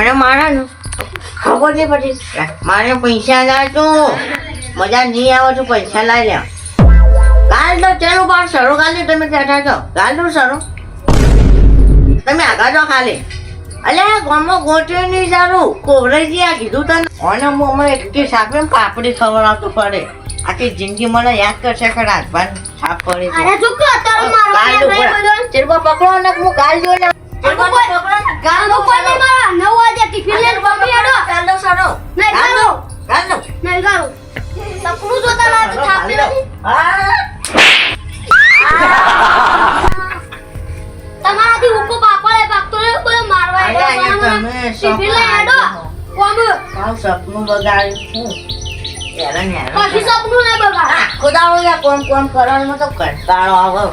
મને મારે ને ખબર નહીં પડી મારે પૈસા લાવજો મજા નહીં આવે છું પૈસા લાવી લે કાલ તો તેનું પણ સરો કાલે તમે બેઠા છો કાલ તો સરો તમે આગળ છો ખાલી. અલે ગામમાં ગોઠવે નહીં સારું. કોવરેજી આ કીધું તને. અને હું હમણાં એકટી સાપે પાપડી ખવડાવતું પડે. આખી જિંદગી મને યાદ કરશે કે રાજભાન સાફ પડે છે અરે તું કે કાલ મારવા નહીં બધો પકડો ને હું કાલ જોઈને કોઈ- પકડો ને કાલ ગામમાં કોઈ નહીં નવ મમ્મી હેડો. કાલ નો સરો નહીં. કાલ નો નહીં કરું. સપનું જોતા લાગે નથી. તમારાથી ઉકો બાપળે બાપતો ને કોઈ મારવા મને તમે ટિફિન આડો. કોમ. મારું સપનું બગાડ્યું હેરાન હેરાન સપનું નહીં બગાડ. યાર કોમ કોમ કરવાનો તો કંટાળો આવે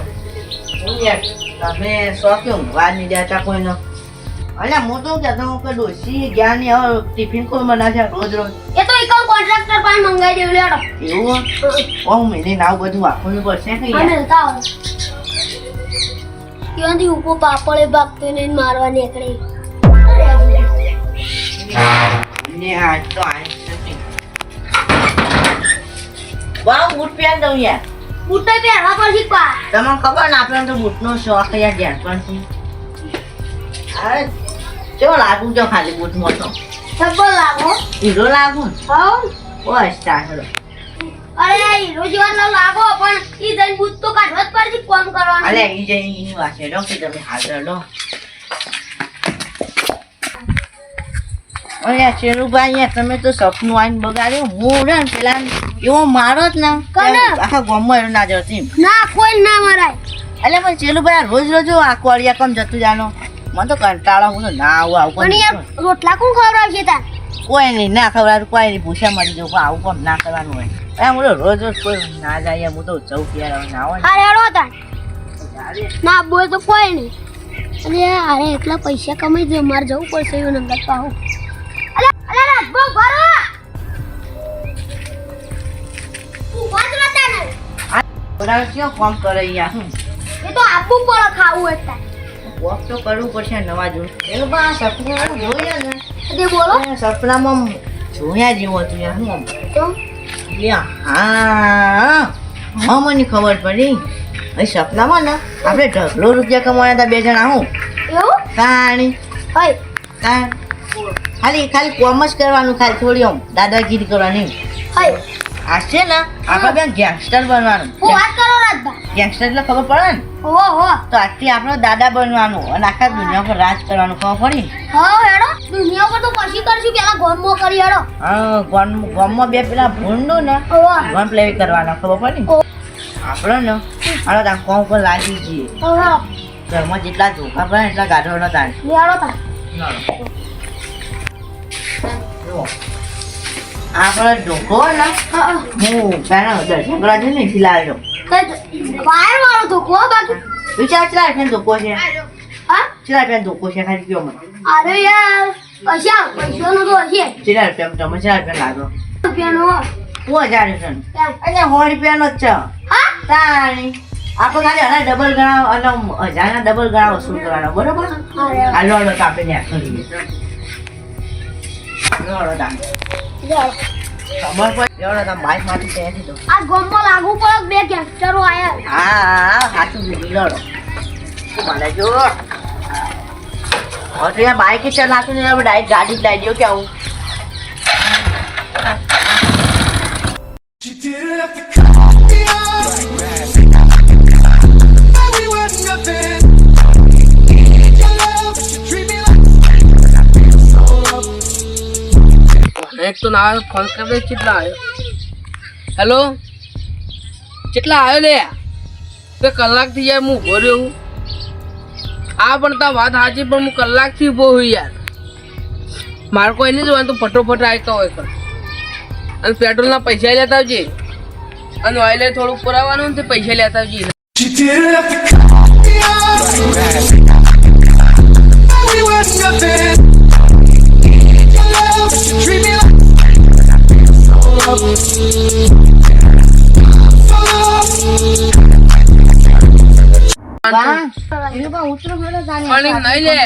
તમે શોખ ઊંઘવા નહીં દેતા કોઈનો અલ્યા હું તો કહેતો હું કે ડોસી ગયા ને હવે ટિફિન કોઈ બનાવશે રોજ રોજ. એ તો એક કોન્ટ્રાક્ટર પાસે મંગાઈ દેવું લેડો. એવું ઓ મેને નાવ બધું આપવું પડશે કે યાર? મિલતા હોય. ત્યાંથી ઉકો પાપડે ભાગતો નહીં મારવા નીકળે? ને આ તો આ વાવ બૂટ પહેર દઉં યાર. બૂટ પહેરવા પછી પા. તમને ખબર ને આપણે તો બૂટનો શોખ યાર ધ્યાન અરે કેવો લાગુ ખાલી બૂટમાં મોટો? સબ્બો લાગો. હીરો લાગુ બસ ચાલો. અરે હીરો જેવા લાગો પણ ઈ જઈને બુટ તો કાઢવા જ પડશે કોમ કરવાનું. અલે ઈ વાસે કે તમે હાજર લો. અરે ચેરુભાઈ તમે તો સપનું આઈને બગાડ્યો. હું ને પેલા એવો મારો જ ને? આખા ગામમાં એનો ના જતી. ના કોઈ ના મરાય. એટલે પણ ચેલુભાઈ રોજ રોજ આ કોળિયા કમ જતું જાનો. મને તો કંટાળો હું તો ના આવું આવું પણ યાર રોટલા કોણ ખવડાવશે તાર? કોઈ નહીં ના ખબર કોઈ નહીં ભૂસા મરી જવું આવું પણ ના કરવાનું હોય. અરે હું તો રોજ રોજ કોઈ ના જાય હું તો જવું ત્યારે હવે ના હોય અરે હેડો તાર. ના બોલ તો કોઈ નહીં. અરે અરે એટલા પૈસા કમાઈ દે મારે જવું પડશે એવું નંબર પાહું અરે અરે રાજભો ભરો બરાબર કામ કરે અહીંયા એ તો આપવું પડે ખાવું એટલે વોક તો કરવું પડશે નવા જોડે એ લોકો આ સપનું જોયા ને. તે બોલો. સપનામાં જોયા જેવું હતું યાર હું તો? હા. હા મને ખબર પડી. એ સપનામાં ને આપણે ઢગલો રૂપિયા કમાયા હતા બે જણા હું. એવું? કાણી. હોય કા? ખાલી ખાલી કોમ જ કરવાનું ખાલી થોડી આમ દાદાગીરી કરવાની. હોય આ છે ને આપણે બેન ગેંગસ્ટર બનવાનું. હું વાત કરો રાજભા. ગેંગસ્ટર એટલે ખબર પડે ને? હો હો. તો આજથી આપણો દાદા બનવાનું અને આખા દુનિયા પર રાજ કરવાનું ખબર પડી? હો હેડો. દુનિયા પર તો પછી કરશું. પેલા ગોમો કરી હેડો. હા ગોમ ગોમો બે પેલા ભૂંડનું ને ગોમ પ્લે કરવાના ખબર પડી? આપણો ને? આનો ત્યાં ઉપર લાગી જઈએ. ઘરમાં જેટલા ધોકા પડે એટલા ગાઢો નતા હેડો તાર આપણે ધોકો ને હું. પેલા ઢોકળા છે ને લાવ્યો વાયર વાળો તો બાકી વિચાર ચલા રૂપિયા ધોકો છે? હા? ચલા રૂપિયા ધોકો છે? ખાલી કયો મને. અરે યાર પૈસા પૈસાનો તો હશે. ચલા રૂપિયા તમે ચલા રૂપિયા લાગો. રૂપિયાનો ઓ હજાર છે એટલે સો રૂપિયાનો જ છે. હા? તાણી. આપણે ખાલી અને ડબલ ગણાવ અને હજારના ડબલ ગણાવ વસૂલ કરવાનો બરોબર? અરે હાલો હાલો તો આપણે ત્યાં કરીએ આ ગોમમાં લાગુ પડે બે ગેંગસ્ટરો આયા? હા હા સાચું કીધું લડો મને જો. બાઈક ચલાતું ને ડાયરેક્ટ ગાડી લાવી દો કે આવું? તો ના ફોન કરે કેટલા આવ્યો? હેલો? કેટલા આવ્યો લે? તો કલાકથી યાર હું ઊભો રહ્યો. આ પણ તા વાત સાચી, પણ હું કલાકથી ઊભો હું યાર. મારે કોઈ નહીં જોવાનું, તો ફટોફટ આવતો હોય પણ અને પેટ્રોલના પૈસા લેતા આવજે. અને ઓઇલે થોડુંક પુરાવાનું ને પૈસા લેતા આવજે. પણ એમ નહીં લે.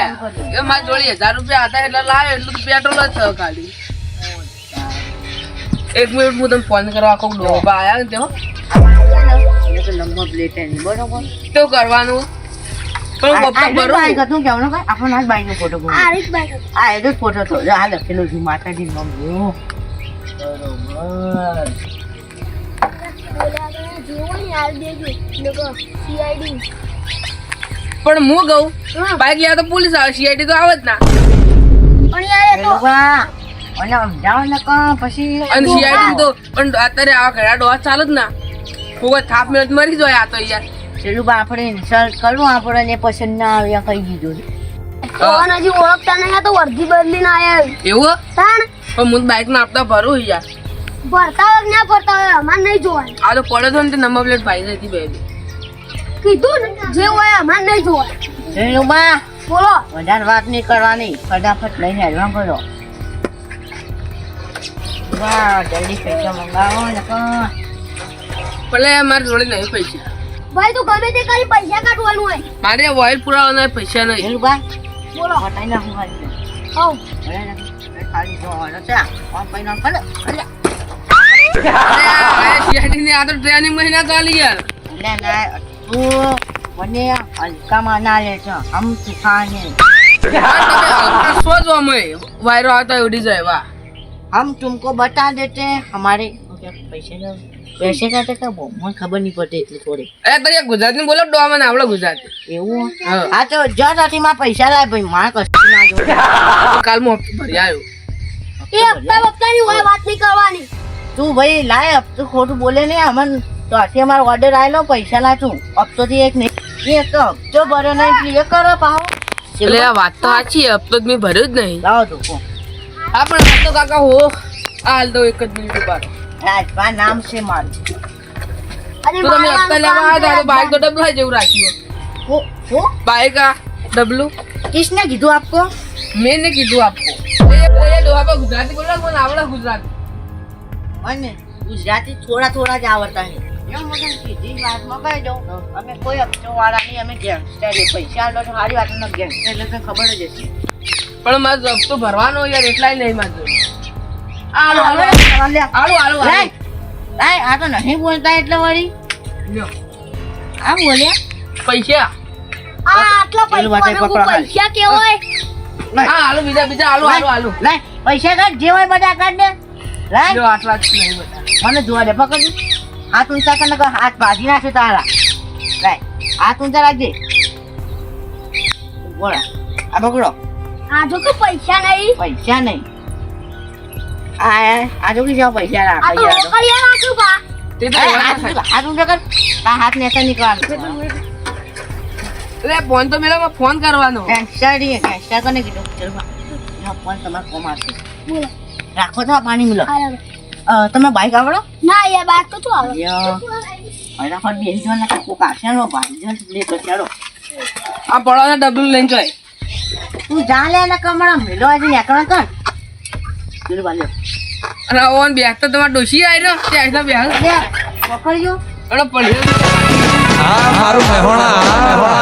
એ મારી જોડે હજાર રૂપિયા હતા એટલે લાવ્યો એટલું તો પેટ્રોલ જ થયો ખાલી. એક મિનિટ હું તમને ફોન કરવા કહું ડોબા આવ્યા ને તેઓ તો નંબર પ્લેટ બરોબર? તો કરવાનું. પણ પપ્પા બરોબર બાઈક હતું કેવું ભાઈ? આજ બાઈક ફોટો ગમ્યો. આ રીત આ જ ફોટો હતો. આ લખેલો છે માતાજી નામ જો. બરોબર. ને દેજો. લોકો. પણ હું ગઉં બાઇક લેવા તો પોલીસ આવે સીઆઈડી તો આવે જ ના. પણ યાર એ તો અને સમજાવો ને કા પછી? અને સીઆઈડી તો પણ અત્યારે આવા ઘડા ડોહા ચાલે જ ના. ખૂબ થાપ મેળ મરી જાય આ તો યાર. પેલું બા આપણે ઇન્સલ્ટ કરવું આપણે ને પસંદ ના આવ્યા કહી દીધું. કોણ હજી ઓળખતા નહીં આ તો વર્ધી બદલીને આયા એવું તાણ? પણ હું બાઇક ના આપતા ભરું યાર. ભરતા હોય કે ના ભરતા હોય અમારે નહીં જોવાનું. આ તો પડે તો ને નંબર પ્લેટ ભાઈ નથી બે કીધું ને જે હોય અમાર નહીં જોવાય બા બોલો. વધારે વાત નહીં કરવાની ફટાફટ લઈને હેલવા કરો વાહ જલ્દી પૈસા મંગાવો ને ભલે મારી જોડે નહીં પૈસા. ભાઈ તું ગમે તે કરી પૈસા કાઢવાનું હોય. મારે વાયર પુરાવાના પૈસા નહીં. બા? બોલો. બતાવી નાખું ખાલી છે ભલે. આ તો ટ્રેનિંગ મહિના ચાલી યાર. ના તું મને હલકામાં ના લેજો હમ સિખાને સોચવા મય વાયરો આવતા ઉડી જાય વાહ हम तुमको बता देते हैं हमारे पैसे का पैसे का तो क्या वो મને ખબર નહીં પડતી એટલી થોડી અરે તો યાર ગુજરાતી બોલો ડોવા મને આવડે ગુજરાતી એવું હા. હા તો જતાથી માં પૈસા લાય ભાઈ મારે કશું ના જોવે કાલ હું હપ્તો ભરી આવ્યો એ હપ્તા બપ્તાની હોય વાત નહીં કરવાની તું ભાઈ લાય અબ તું ખોટું બોલે ને અમન તો આથી અમારો ઓર્ડર આવેલો પૈસા લાચું હપ્તોથી એક નહીં એક તો હપ્તો ભર્યો નહીં ક્લિયર કરો પાહો. એટલે આ વાત તો સાચી હપ્તો જ મેં ભર્યો જ નહીં. લાવો તો હા પણ વાત કાકા હો આ હાલ દો એક જ મિનિટ બાર રાજભા નામ છે મારું. તો તમે હપ્તા લેવા આવ્યા તો બાઈક તો ડબલા જેવું રાખ્યું હો બાઈક આ ડબલું? કિસને કીધું આપકો? મેં ને કીધું આપકો. એ બોલે દોહા પર ગુજરાતી બોલો મને આવડે ગુજરાતી. અને ગુજરાતી થોડા થોડા જ આવડતા હે એમ મને સીધી વાતમાં કહી દઉં. અમે કોઈ હપ્તો વાળા નહીં અમે ગેંગસ્ટર પૈસા આલો તો સારી વાત અમે ગેંગસ્ટર એટલે ખબર જ હશે પણ મારે હપ્તો ભરવાનો યાર એટલાય નહીં મારે આલો આલો લે, લે. આલો આલો લાય, આ તો નહીં બોલતા એટલે વળી. આ બોલ્યા? પૈસા. આ આટલા પૈસા પૈસા કેવાય? હા આલો બીજા બીજા આલો આલો આલો લાય પૈસા કાઢ જે હોય બધા કાઢ દે. લાય. આટલા જ નહીં બધા. મને જોવા દે પકડ હાથ ઊંચા કર નકર હાથ ભાજી નાખે તારા. લાય હાથ ઊંચા રાખજે. બોલા આ બગડો. આ જો કે પૈસા નહીં. પૈસા નહીં. આ આ જો કે જાઓ પૈસા આ રાખો તો યાર. રોકડિયા રાખું બા. તે તો હાથ. ઊંચા- કર. તારા હાથ નેતા નીકળવાનું. એટલે ફોન તો મેળો ફોન કરવાનો. પૈસા રી ગેંગસ્ટર કોને કીધું? ચલ બા. ફોન તમારે કોમ આવશે. બોલો. રાખો તો પાણી મિલો. તમે બાઈક આવડો? ના યાર બાત તો શું આવે યો. ફટાફટ બેસી જાઓ ને કોક આવશે ને ભાઈ ને લે ચાલો આ પડવાના ડબલું લઈને જાય. તું જા લે ને કમળા મિલો આજે નેકળા કર. ચલો બાલ્યો. અને ઓન બેગ તો તમારે ડોસી આવી રહ્યો તે લે પકડજો. અને પડ્યો આ મારું મહેણા